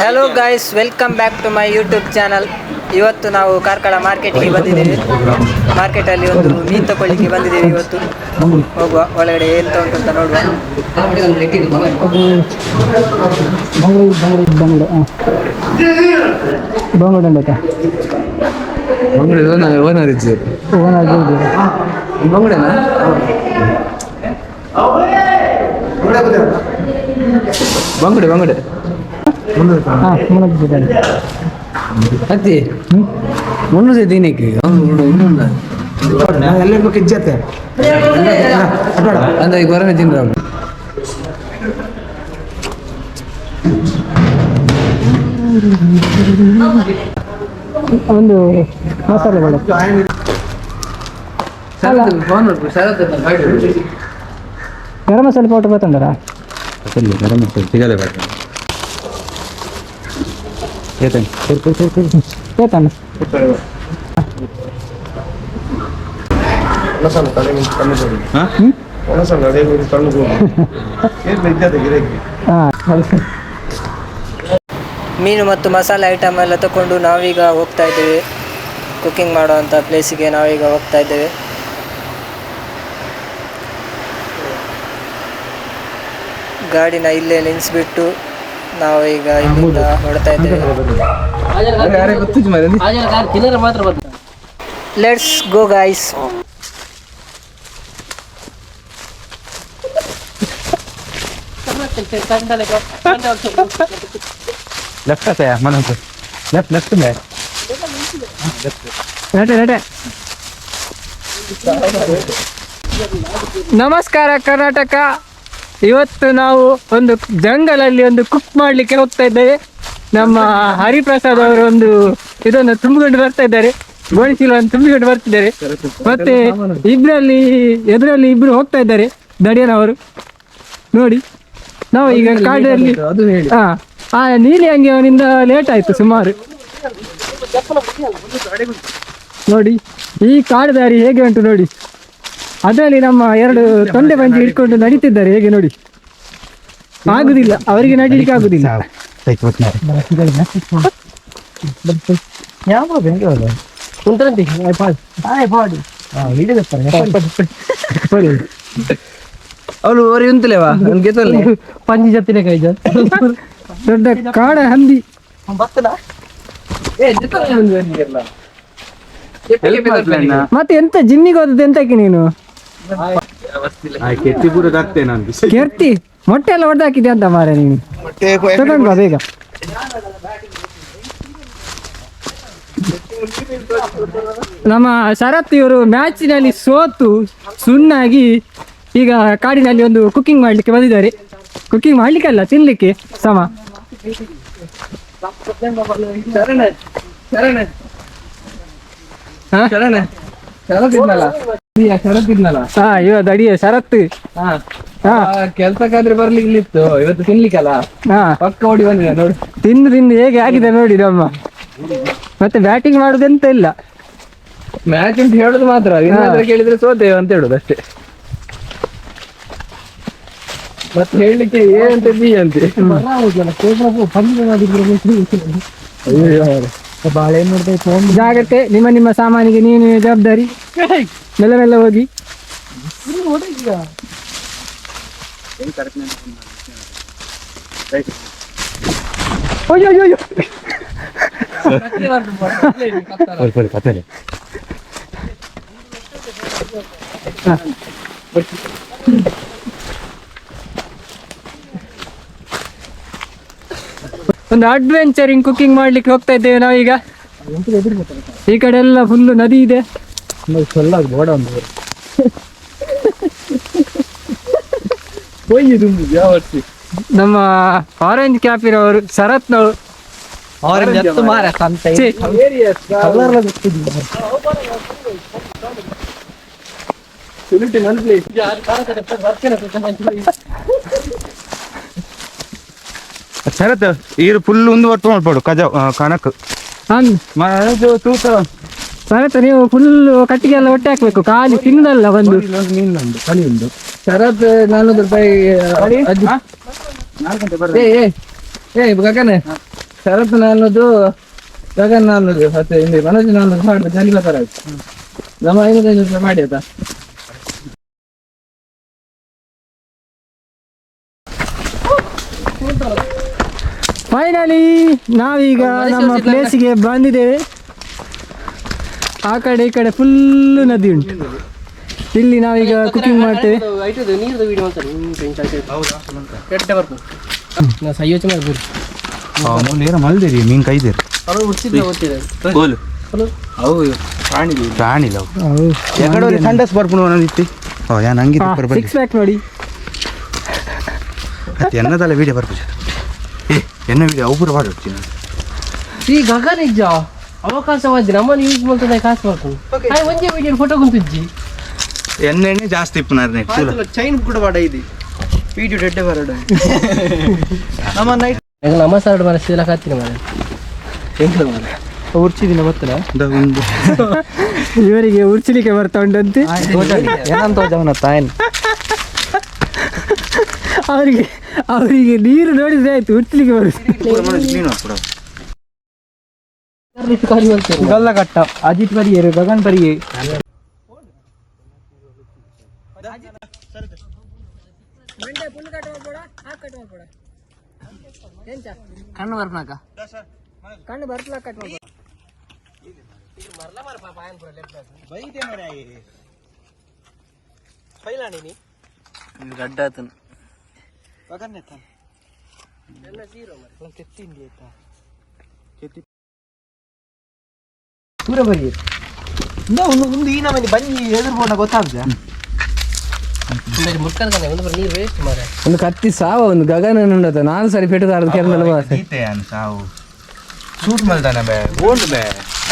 Hello guys welcome back to my YouTube channel ಇವತ್ತು ನಾವು ಕಾರ್ಕಳ ಮಾರ್ಕೆಟಿಗೆ ಬಂದಿದ್ದೀವಿ. ಮಾರ್ಕೆಟಲ್ಲಿ ಒಂದು ಮೀನು ತಗೊಳ್ಳಿಕ್ಕೆ ಬಂದಿದ್ದೀವಿ ಇವತ್ತು. ಹೋಗುವ ಒಳಗಡೆ ಎಂತ ಉಂಟು ಅಂತ ನೋಡುವ. ಬಂಗುಡೆ ಬಂಗುಡೆ ಬಂಗುಡೆ ಉಂಟಾ ಬಂಗುಡೆ ಓನರ್ ಬಂಗುಡೆ ಬಂಗುಡೆ. ಅತ್ತಿ ಮುನ್ನೂರು ದಿನಕ್ಕೆ ಎಲ್ಲರಿಗೂ ಕಿಜ್ಜತ್ತೆ ಅಂದ್ರೆ ಈಗ ಹೊರನೆ ತಿಂದ್ರ ಒಂದು ಮಸಾಲೆ ಬೇಡ ಗರಂ ಮಸಾಲೆ ಪೌಡರ್ ಬರ್ತಂಡರಾ ಗರಂ ಮಸಾಲೆ ಸಿಗದೆ ಬೇಡ ಮೀನು ಮತ್ತು ಮಸಾಲೆ ಐಟಮ್ ಎಲ್ಲ ತಗೊಂಡು ನಾವೀಗ ಹೋಗ್ತಾ ಇದ್ದೇವೆ. ಕುಕ್ಕಿಂಗ್ ಮಾಡುವಂಥ ಪ್ಲೇಸಿಗೆ ನಾವೀಗ ಹೋಗ್ತಾ ಇದ್ದೇವೆ. ಗಾಡಿನ ಇಲ್ಲೇ ನಿಲ್ಲಿಸ್ಬಿಟ್ಟು ನಾವು ಈಗ ಇಲ್ಲಿಂದ ಹೊರಡ್ತಾ ಇದ್ದೇವೆ. ಲೆಟ್ಸ್ ಗೋ ಗಾಯ್ಸ್ ಲೆಫ್ಟ್ ಆತ ಮನಸ್ಸು ಲೆಫ್ಟ್ ಲೆಫ್ಟ್ ಮೇ ನಡೆ ನಡೆ. ನಮಸ್ಕಾರ ಕರ್ನಾಟಕ. ಇವತ್ತು ನಾವು ಒಂದು ಜಂಗಲಲ್ಲಿ ಒಂದು ಕುಕ್ ಮಾಡ್ಲಿಕ್ಕೆ ಹೋಗ್ತಾ ಇದ್ದೇವೆ. ನಮ್ಮ ಹರಿಪ್ರಸಾದ್ ಅವರು ಒಂದು ಇದನ್ನು ತುಂಬಿಕೊಂಡು ಬರ್ತಾ ಇದ್ದಾರೆ. ಗೋಣಿಚೀಲವನ್ನು ತುಂಬಿಕೊಂಡು ಬರ್ತಿದ್ದಾರೆ. ಮತ್ತೆ ಇಬ್ರಲ್ಲಿ ಎದುರಲ್ಲಿ ಇಬ್ರು ಹೋಗ್ತಾ ಇದ್ದಾರೆ. ದಡಿಯನವರು. ನೋಡಿ ನಾವು ಈಗ ಕಾಡಲ್ಲಿ ಹಾ ಆ ನೀಲಿ ಅಂಗಿಯವನಿಂದ ಲೇಟ್ ಆಯ್ತು ಸುಮಾರು. ನೋಡಿ ಈ ಕಾಡು ದಾರಿ ಹೇಗೆ ಉಂಟು ನೋಡಿ. ಅದರಲ್ಲಿ ನಮ್ಮ ಎರಡು ತೊಂಡೆ ಬಂಜಿ ಹಿಡ್ಕೊಂಡು ನಡೀತಿದ್ದಾರೆ. ಹೇಗೆ ನೋಡಿ? ಆಗುದಿಲ್ಲ. ಅವರಿಗೆ ನಡೀಲಿಕ್ಕೆ ಆಗುದಿಲ್ಲ. ಅವಳು ಓರಿ ಉಂತಲೇವಾ ನನ್ಗೆ ಪಂಜಿ ಜತ್ತಿನ ಕೈ ದೊಡ್ಡ ಕಾಡ ಹಂದಿ. ಮತ್ತೆ ಎಂತ ಜಿಮ್ಮಿಗೆ ಹೋದದ್ದು ಎಂತಕ್ಕೆ ನೀನು? ಕೆತ್ತಿ ಪೂರ ತಾಕ್ತೆ ನಾನು. ಕೆರ್ತಿ ಮೊಟ್ಟೆ ಎಲ್ಲ ಹೊಡೆದಾಕಿದ್ಯಾ ಅಂತ ಮಾರ ನೀನು? ತಗೊಂಡ್ ಬಾ ಬೇಗ. ನಮ್ಮ ಶರತ್ ಇವರು ಮ್ಯಾಚಿನಲ್ಲಿ ಸೋತು ಸುಣ್ಣಾಗಿ ಈಗ ಕಾಡಿನಲ್ಲಿ ಒಂದು ಕುಕ್ಕಿಂಗ್ ಮಾಡ್ಲಿಕ್ಕೆ ಬಂದಿದ್ದಾರೆ. ಕುಕ್ಕಿಂಗ್ ಮಾಡ್ಲಿಕ್ಕೆ ಅಲ್ಲ ತಿನ್ಲಿಕ್ಕೆ ಸಮ. ಶರಣ ಶರಣ. ಹಾ ಇವ ದಡಿಯ ಶರತ್. ಹಾ. ಹಾ. ಕೆಲ್ಸಕ್ಕಾದ್ರೆ ಬರ್ಲಿಕ್ಕಿತ್ತು ಇವತ್ತು ತಿನ್ಲಿಕ್ಕಲ್ಲ? ಹಾ. ಪಕ್ಕ ಓಡಿ ಬಂದಿದೆ ನೋಡು. ತಿಂದು ತಿಂದು ಹೇಗೆ ಆಗಿದೆ ನೋಡಿ ನಮ್ಮ. ಮತ್ತೆ ಬ್ಯಾಟಿಂಗ್ ಮಾಡುದೆಂತ ಇಲ್ಲ. ಮ್ಯಾಚ್ ಅಂತ ಹೇಳುದು ಮಾತ್ರ. ಇನ್ನಾದ್ರೆ ಕೇಳಿದ್ರೆ ಸೋತೇವೆ ಅಂತ ಹೇಳುದು ಅಷ್ಟೇ. ಮತ್ತೆ ಹೇಳಲಿಕ್ಕೆ ಏನಂತ ಬಿ ಅಂತೆ? ಜಾಗ್ರತೆ ನಿಮ್ಮ ನಿಮ್ಮ ಸಾಮಾನಿಗೆ ನೀನು ಜವಾಬ್ದಾರಿ. ಮೆಲ್ಲ ಮೆಲ್ಲ ಹೋಗಿ. ಅಯ್ಯೋ ಅಯ್ಯೋ ಅಯ್ಯೋ ಒಂದು ಅಡ್ವೆಂಚರಿಂಗ್ ಕುಕಿಂಗ್ ಮಾಡ್ಲಿಕ್ಕೆ ಹೋಗ್ತಾ ಇದ್ದೇವೆ ನಾವೀಗ. ಈ ಕಡೆ ಎಲ್ಲ ಫುಲ್ಲು ನದಿ ಇದೆ. ನಮ್ಮ ಆರೆಂಜ್ ಕ್ಯಾಪ್ ಇರೋರು ಶರತ್ನವರು. ಛೀ, ಶರತ್ ಈರು ಫುಲ್ ಒಂದು ಒಟ್ಟು ಮಾಡ್ಬೋದು ಕಜ ಕನಕ್. ಹಂಗ್ ಮನದು ತೂಕ. ಶರತ್ ನೀವು ಫುಲ್ ಕಟ್ಟಿಗೆ ಎಲ್ಲ ಒಟ್ಟೆ ಹಾಕ್ಬೇಕು ಖಾಲಿ ತಿನ್ನಲ್ಲ ಒಂದು. ಮೀನು ನಂದು ಕಳಿ ಉಂಟು ಶರತ್ ನಾನ್ನೂರು ರೂಪಾಯಿ ಏ ಏ ಏ ಗಗನೆ. ಶರತ್ ಅನ್ನೋದು ಗಗನ್ ಅನ್ನೋದು ಮತ್ತೆ ಇಲ್ಲಿ ಮನೋಜ್ ಅನ್ನೋದು ಮಾಡಿದ್ರೆ ಜನಿಲ ತರ ಆಯ್ತು ನಮ್ಮ ಐನೂರು ಐನೂರು ರೂಪಾಯಿ ಮಾಡಿ ಆಯ್ತಾ? ಫೈನಲಿ ನಾವೀಗ ನಮ್ಮ ಪ್ಲೇಸಿಗೆ ಬಂದಿದ್ದೇವೆ. ಆ ಕಡೆ ಈ ಕಡೆ ಫುಲ್ ನದಿ ಉಂಟು. ಇಲ್ಲಿ ನಾವೀಗ ಕುಕಿಂಗ್ ಮಾಡ್ತೇವೆ. ಮಲ್ದಿರಿ ಮೀನ್ ಕೈದೇರಿ. ಅವರು ಹುಡ್ಸಿದ್ದ ಗೊತ್ತಿದೆ ಕೋಲು ಅವು ಪ್ರಾಣಿ ಪ್ರಾಣಿಲ್ಲ ಅವು. ಎಕಡೆ ಸಂಡಸ್ ಬರ್ಪುಣ ಓ ಯಾ ನಂಗೆ ಬರ್ಬಲ್ಲಿ. ಸಿಕ್ಸ್ ಪ್ಯಾಕ್ ನೋಡಿ. ಮತ್ತೆ ಎನ್ನದಲ್ಲ ವಿಡಿಯೋ ಬರ್ಬೋದು ಎನ್ನ ವಿಡಿಯೋ ಒಬ್ಬರು ಮಾಡಿ ಈ ಗಗನ ಇಜ್ಜ ಅವಕಾಶವಾದ ನಮ್ಮನ್ನು ಯೂಸ್ ಮಾಡ್ತದೆ ಕಾಸು ಮಾಡ್ಕೊಂಡು ಹಾಯ್ ಒಂದೇ ವಿಡಿಯೋ ಫೋಟೋ ಕುಂತಿಜ್ಜಿ ಎಣ್ಣೆ ಜಾಸ್ತಿ ಇಪ್ಪುನಾರ ಚೈನ್ ಕೂಡ ಮಾಡ ಇದೆ ವಿಡಿಯೋ ಡೆಡ್ಡೆ ಬರಡ ನಮ್ಮ ನೈಟ್ ಈಗ ನಮ್ಮ ಸರ್ಡ್ ಮರ ಸೀಲ ಕಾತಿನ ಮರ ಎಂತ ಮಾಡ? ಉರ್ಚಿದಿನ ಗೊತ್ತಿಲ್ಲ ಇವರಿಗೆ ಉರ್ಚಲಿಕ್ಕೆ ಬರ್ತಾ ಉಂಟಂತೆ. ಏನಂತ ಅವನ ತಾಯನ್? ಅವರಿಗೆ ಅವರಿಗೆ ನೀರು ನೋಡಿದ್ರೆ ಆಯ್ತು ಉಚ್ಚಲಿಕ್ಕೆ ಬರುತ್ತೆ. ಗಲ್ಲ ಕಟ್ಟ ಅಜಿತ್ ಪರಿಯರು ಗಗನ್ ಪರಿಯೆ ಕಣ್ಣು ಬರ್ನಾಕ? ಕಣ್ಣು ಬರ್ತಲ ಕಟ್ ಗಡ್ಡ ಆತನು. ದೂರ ಬರಿಯರು ಒಂದು ಒಂದು ಈ ನಮ್ಮನೆ ಬನ್ನಿ ಎದುರು ಬೋಣ ಗೊತ್ತಾಗ್ತದೆ ಮುರ್ಕಂತಾನೆ ಒಂದು ಬರ ನೀರು ವೇಸ್ಟ್ ಮಾರ ಒಂದು ಕತ್ತಿ ಸಾವ ಒಂದು ಗಗನ ಉಂಡತ ನಾನು ಸರಿ ಪೆಟ್ಟು ತಾರದು ಕೆರದಲ್ಲಿ ಮಾಸ ಗೀತೆ ಅನ್ ಸಾವು ಶೂಟ್ ಮಲ್ದಾನ ಬೇ ಓಲ್ಡ್ ಬೇ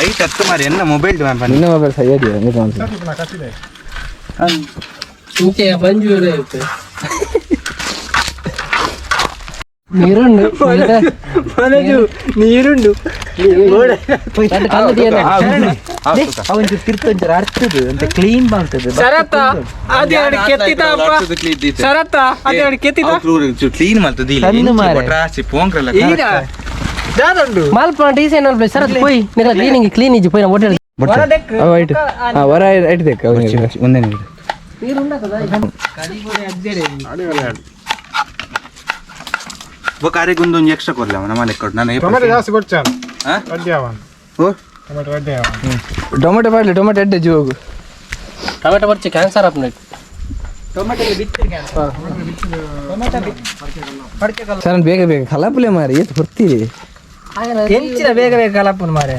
ಐಟ್ ಹತ್ತು ಮಾರಿ ಎನ್ನ ಮೊಬೈಲ್ ಮ್ಯಾಮ್ ನಿನ್ನ ಮೊಬೈಲ್ ಸರಿಯಾಗಿ ಇಂಕೆ ಬಂಜು നീരുണ്ട് ತಿರ್ತಂಚರ ಅರ್ಥದು ಅಂತ ಕ್ಲೀನ್ ಮಾಡ್ತದೆ. ಶರತ್ತ ಶರತ್ತ ಕ್ಲೀನ್ ಮಾಡ್ತದೆ. ಸಣ್ಣ ಮಾರೆ. ಇಲ್ಲ. ರಾಶಿ ಪೋಂಕ್ರಲ್ಲ ಈಗ ದಾದುಂಡು. ಮಲ್ಪ ಡಿಸೈನ್ ಅಲ್ಬೆ ಸರತ್ ಪೋಯ್. ನಿರ ಕ್ಲೀನಿಂಗ್ ಕ್ಲೀನ್ ಇಜ್ಜಿ ಪೋಯ್ ಒಂದೇ ನಿಮಿಷ. ನೀರು ಉಂಡಾಕದ ಬೊಕಾರಿಗೆ ಒಂದು ಎಕ್ಸ್ಟ್ರಾ ಕೊಡ್ಲ ನಮ್ಮ ಲೆಕ್ಕ ನಾನು ಟೊಮೆಟೊ ಜಾಸ್ತಿ ಕೊಡ್ಚಾನ ಹಾ? ಅಡ್ಡಿ ಅವನ್ ಓ ಟೊಮೆಟೊ ಅಡ್ಡಿ ಅವನ್ ಟೊಮೆಟೊ ಬಾಡ್ಲಿ ಟೊಮೆಟೊ ಎಡ್ಡೆ ಜೋಗು ಟೊಮೆಟೊ ಬರ್ಚಿ ಕ್ಯಾನ್ಸರ್ ಆಪ್ನ ಸರ್ ಬೇಗ ಬೇಗ ಕಲಾಪಲೆ ಮಾರಿ ಏತ್ ಬರ್ತೀರಿ ಹೆಂಚಿನ ಬೇಗ ಬೇಗ ಕಲಾಪನ ಮಾರೆ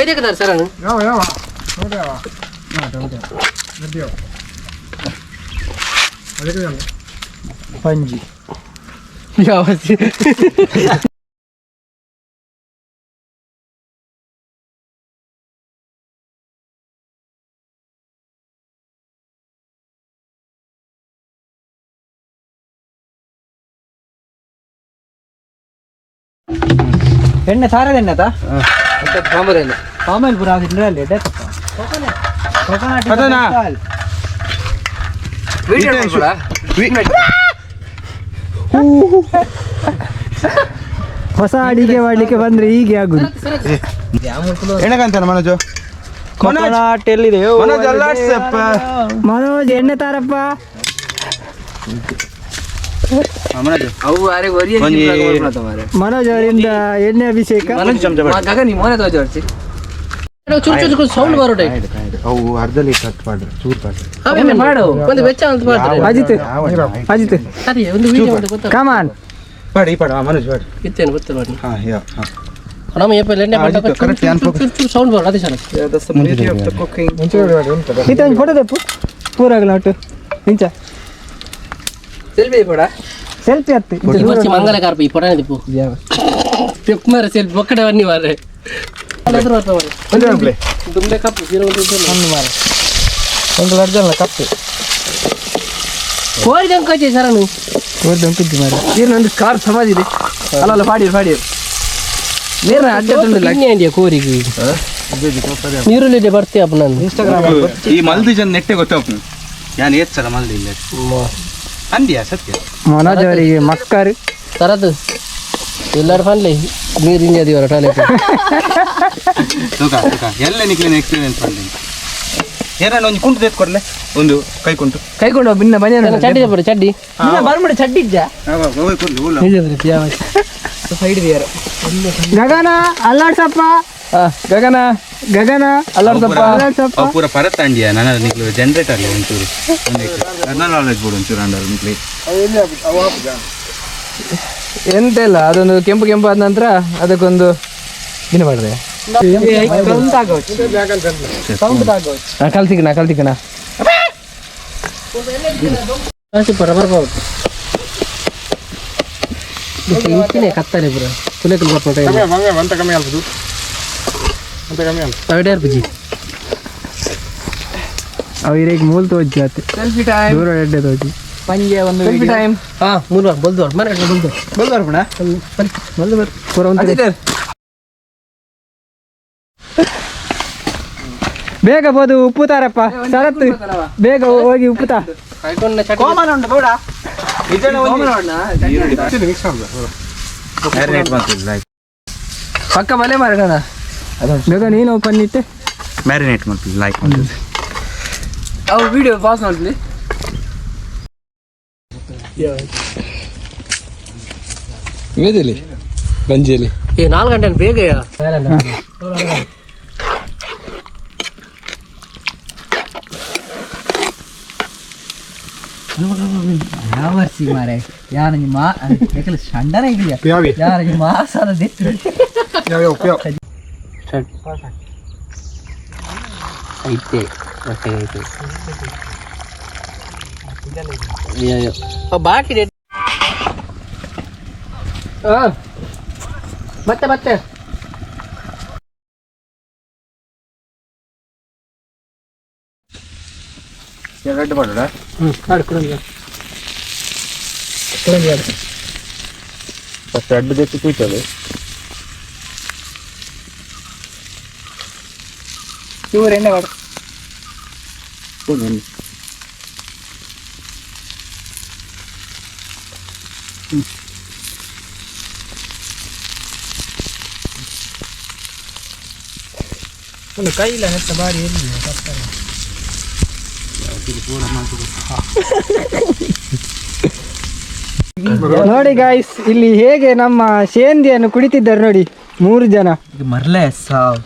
ಐದಕ್ಕೆ ಸರ್ ಯಾವ ಯಾವ ಟೊಮೆಟೊ ಯಾವ ಟೊಮೆಟೊ ಅಡ್ಡಿ ಅವ ಅದಕ್ಕೆ ಜನ ಪಂಜಿ ಯಾವ ಎಣ್ಣೆ ಸಾರದ ಎಣ್ಣೆ ಆತ ಸಾಂಬಾರೇನು ಆಮೇಲೆ ಪುರ ತಿಂದ್ರೆ ಅಲ್ಲಿ ಎಡ್ಡೆ ಅದನಾ? ಹೊಸ ಅಡಿಗೆ ಮಾಡ್ಲಿಕ್ಕೆ ಬಂದ್ರೆ ಹೀಗೆ ಆಗುದು. ಏನಕ್ಕಂತಾನೆ ಮನೋಜು? ಕೊಕೊನಟ್ ಎಲ್ಲಿದೆ ಮನೋಜ್ ಅಲ್ಲಾಡ್ಸಪ್ಪ. ಮನೋಜ್ ಎಣ್ಣೆ ತಾರಪ್ಪ. ಮನೋಜ್. ಅವು ಅರೆ ಒರಿ ಒಂಜಿ- ಮನೋಜ್ ಅವರಿಂದ ಎಣ್ಣೆ ಅಭಿಷೇಕ. ಚಮಚ ಬೇಡ. ಗಗನಿ ಮೋನೆ ತೋಜಿ ಚೂರು ಚೂರು ಸೌಂಡ್ ಬರೋಟೆ ಅವು ಅರ್ಧ ಲೀಟರ್ ಕಟ್ ಮಾಡ್ರಿ ಚೂರ್ ಕಟ್ ಆಮೇಲೆ ಮಾಡು ಒಂದು ವೆಚ್ಚ ಅಂತ ಮಾಡ್ತಾರೆ ಅಜಿತ್ ಅಜಿತ್ ಸರಿ ಒಂದು ವಿಡಿಯೋ ಅಂತ ಗೊತ್ತಾ ಕಮಾನ್ ಪಾಡಿ ಪಾಡ ಮನೋಜ್ ಪಾಡಿ ಇತ್ತೇನು ಗೊತ್ತಿಲ್ಲ ನೋಡಿ ಹಾ ಯಾ ಹಾ ನಮ್ಮ ಏಪಲ್ ಎಣ್ಣೆ ಆಯ್ತು, correct, ಯಾನ್ focus. ಸೌಂಡ್ ಬರೋದು ಅದೇ ಸರ್ ಇತ್ತೊಂದು ಫೋಟೋ ತೆಪ್ಪು ಪೂರಾಗಲ ಒಟ್ಟು ಇಂಚ ಸೆಲ್ಫಿ ಕೊಡ ಸೆಲ್ಫಿ ಹತ್ತಿ ಈ ವರ್ಷ ಮಂಗಲ ಕಾರ್ಪ ಈ ಪೊಡನೆ ದಿಪ್ಪು ತೆಪ್ಪು ಮಾರ ಸೆಲ್ ಬೊಕ್ಕಡೆ ಬನ್ನಿ ಮಾರ್ರೆ ತುಂಬೆ ಕಪ್ಪು ಸೀರೆ ಒಂದು ಒಂದು ಲರ್ಜಲ್ಲ ಕಪ್ಪು ಕೋರಿ ಜಂಕ ಸರನು ಉಂಟಿದ್ದು ಮಾರ. ನೀರಿನ ಒಂದು ಕಾರ್ ಇದೆ. ಅಲ್ಲ ಅಲ್ಲ ಪಾಡಿರು ಪಾಡಿ ನೀರಿನ ಅಡ್ಡ ತುಂಡಿಲ್ಲ ಇಂಡಿಯಾ ಕೋರಿಗೆ? ನೀರುಳ್ಳಿ ಬರ್ತೀಯಪ್ಪ ನಾನು. ಈ ಮಲ್ದಿ ಜನ ನೆಟ್ಟೆ ಗೊತ್ತಪ್ಪ ಯಾನ್ ಏತ್ ಸಲ ಮಲ್ದಿ ಇಲ್ಲ. ಅಂದ್ಯಾ ಸತ್ಯ? ಮನೋಜ್ ಅವರಿಗೆ ಮಕ್ಕರು ತರದು ಎಲ್ಲರೂ ಫನ್ಲಿ ನೀರು ಅದೀವರ ಟಾಯ್ಲೆಟ್ ತೂಕ ತೂಕ. ಎಲ್ಲ ನಿಕ್ಲಿನ ಎಕ್ಸ್ಪೀರಿಯನ್ಸ್ ಮಾಡಿ ಏನಾರ ಒಂದು ಕುಂಟು ತೆತ್ಕೊಡ್ಲೆ ಒಂದು ಕೈ ಕುಂಟು. ಕೈಕೊಂಡು ಬಿನ್ನ ಬಂದ ಚಡ್ಡಿ ಬರು ಚಡ್ಡಿ. ಬರ್ಬಿಡ ಚಡ್ಡಿ ಇದ್ದ ಸೈಡ್ ದಿಯಾರ ಗಗನ ಅಲ್ಲಾಡ್ಸಪ್ಪ. ಗಗನ ಗಗನ ಅಲ್ಲಾಡ್ಸಪ್ಪ. ಅಲ್ಲಾಡ್ಸಪ್ಪ. ಪೂರ ಪರತ್ತಾಂಡಿಯ ನನ್ನ ನಿಕ್ಲು ಜನರೇಟರ್ ಒಂಚೂರು ಕರ್ನಾಲ್ ನಾಲೆಜ್ ಬೋರ್ಡ್ ಒಂಚೂರು ಅಂಡರ್ ನಿಕ್ಲಿ ಎಂತ ಇಲ್ಲ ಅದೊಂದು ಕೆಂಪು ಕೆಂಪು ಆದ ನಂತರ ಅದಕ್ಕೊಂದು ಏನು ಮಾಡಿದೆ. ಕಲ್ತಿಕಣ ಕತ್ತಾನೆ ಪುರ ಕುಲೆಕಲ್ ಬರ್ಪೋಟ ಅಂತ ಕಮ್ಮಿ ಆಗ್ಬೋದು ಅಂತ ಕಮ್ಮಿ ಆಗ್ಬೋದು ಅರ್ಪಿಜಿ ಅವ್ರಿಗೆ ಮೂಲ್ ತೋಜಿ ಆತ ಸೆಲ್ಫಿ ಟೈಮ್ ದೂರ ಎಡ್ಡೆ ತೋಜಿ ಪಂಜೆ ಒಂದು ಸೆಲ್ಫಿ ಟೈಮ್ ಹಾ ಮೂರು ವಾರ ಬಲ್ದು ವಾರ ಮನೆ ಬಲ್ದು ಬರ್ ಪೂರ ಒಂದು ಬೇಗ ಬೋದು ಉಪ್ಪು ತಾರಪ್ಪ. ಬೇಗ ಹೋಗಿ ಉಪ್ಪು ತಾ. ಪಕ್ಕ ಮನೆ ಮಾರೋಣ ಬೇಗ ನೀನು ಪನ್ನಿತ್ತೆ ಮ್ಯಾರಿನೇಟ್ ಮಾಡ್ತೀನಿ ಲೈಕ್ ಮಾಡಿ ಅವು ವಿಡಿಯೋ ಪಾಸ್ ಮಾಡ್ಲಿ ಇವೇದಿಲ್ಲಿ ಗಂಜಿಯಲ್ಲಿ ಏ ನಾಲ್ಕು ಗಂಟೆ ಬೇಗ ಯಾವ ವರ್ಷಿ ಮಾರೆ ಯಾರ ನಿಮ್ಮ ಯಾಕಂದ್ರೆ ಶಂಡನ ಇದೆಯಾ ಪ್ಯಾವಿ ಯಾರ ನಿಮ್ಮ ಮಾಸಾದ ದೆತ್ತು ಯಾವ ಯಾವ ಪ್ಯಾವ್ ಐತೆ ಹೊಟ್ಟೆ ಐತೆ ಬಾಕಿ ಡೇಟ್ ಮತ್ತೆ ಮತ್ತೆ ಎರಡು ಮಾಡೋಣ ಫಸ್ಟ್ ಎರಡು ಜೊತೆ ಕೂಯ್ತದೆ ಇವ್ರು ಎಣ್ಣೆ ಮಾಡು ಒಂದು ಕೈಲ ನೆತ್ತ ಬಾರಿ ಎಲ್ಲಿ ನೋಡಿ ಗಾಯ್ಸ್ ಇಲ್ಲಿ ಹೇಗೆ ನಮ್ಮ ಸೇಂದಿಯನ್ನು ಕುಡಿತಿದ್ದಾರೆ ನೋಡಿ ಮೂರು ಜನ. ಮರ್ಲೆ ಸಾವ್.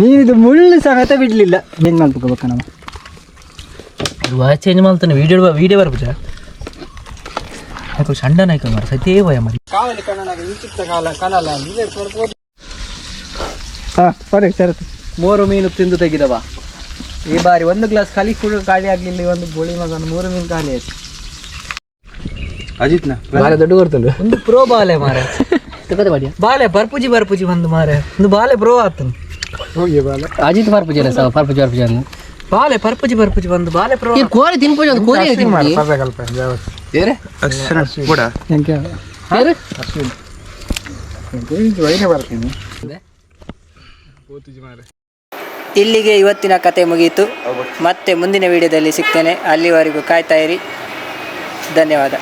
ನೀವು ಇದು ಮುಳ್ಳು ಸಮೇತ ಬಿಡ್ಲಿಲ್ಲ. ಏನ್ ಮಾಡ್ಬೇಕ ನಾವು? ವಾಚ್ ಚೇಂಜ್ ಮಾಡ್ತಾನೆ ವಿಡಿಯೋ ವಿಡಿಯೋ ಬರ್ಬಿಟ್ಟ ಯಾಕೆ ಶಂಡನ ಆಯ್ತು ಮಾರ ಸತ್ಯೇ ಭಯ ಕಾವಲಿ ಕಾಲ ಕನಲ ಹಾ ಸರಿ ಸರಿ ಮೂರು ಮೀನು ತಿಂದು ತೆಗಿದವ. ಈ ಬಾರಿ ಒಂದು ಗ್ಲಾಸ್ ಖಾಲಿ ಕೂಡ ಖಾಲಿ ಆಗಲಿಲ್ಲ ಈ ಒಂದು ಬೋಳಿ ಮಗನ ಮೂರು ಮೀನು ಖಾಲಿ ಆಯ್ತು ಅಜಿತ್ನ ಬಾಳ ದೊಡ್ಡ ಬರ್ತಲ್ಲ ಒಂದು ಪ್ರೋ ಬಾಲೆ ಮಾರ ಬಾಲೆ ಬರ್ಪುಜಿ ಬರ್ಪುಜಿ ಬಂದು ಮಾರೆ ಒಂದು ಬಾಲೆ ಪ್ರೋ ಆತನು ಹೋಗಿ ಬಾಲ ಅಜಿತ್ ಬರ್ಪುಜಿ ಅಲ್ಲ ಸಾವ ಬರ್ಪುಜಿ ಬರ್ಪುಜಿ ಅನ್ನು ಬಾಲೆ ಪರ್ಪುಜಿ ಬರ್ಪುಜಿ ಬಂದು ಬಾಲೆ ಪ್ರೋ ಈ ಕೋಳಿ ತಿನ್ಪುಜಿ ಒಂದು ಕೋಳಿ ಯಾವ ಏರೆ ಥ್ಯಾಂಕ್ ಯು ಏರೆ ಬರ್ತೀನಿ ಇಲ್ಲಿಗೆ ಇವತ್ತಿನ ಕತೆ ಮುಗಿಯಿತು ಮತ್ತೆ ಮುಂದಿನ ವಿಡಿಯೋದಲ್ಲಿ ಸಿಗ್ತೇನೆ. ಅಲ್ಲಿವರೆಗೂ ಕಾಯ್ತಾ ಇರಿ. ಧನ್ಯವಾದ.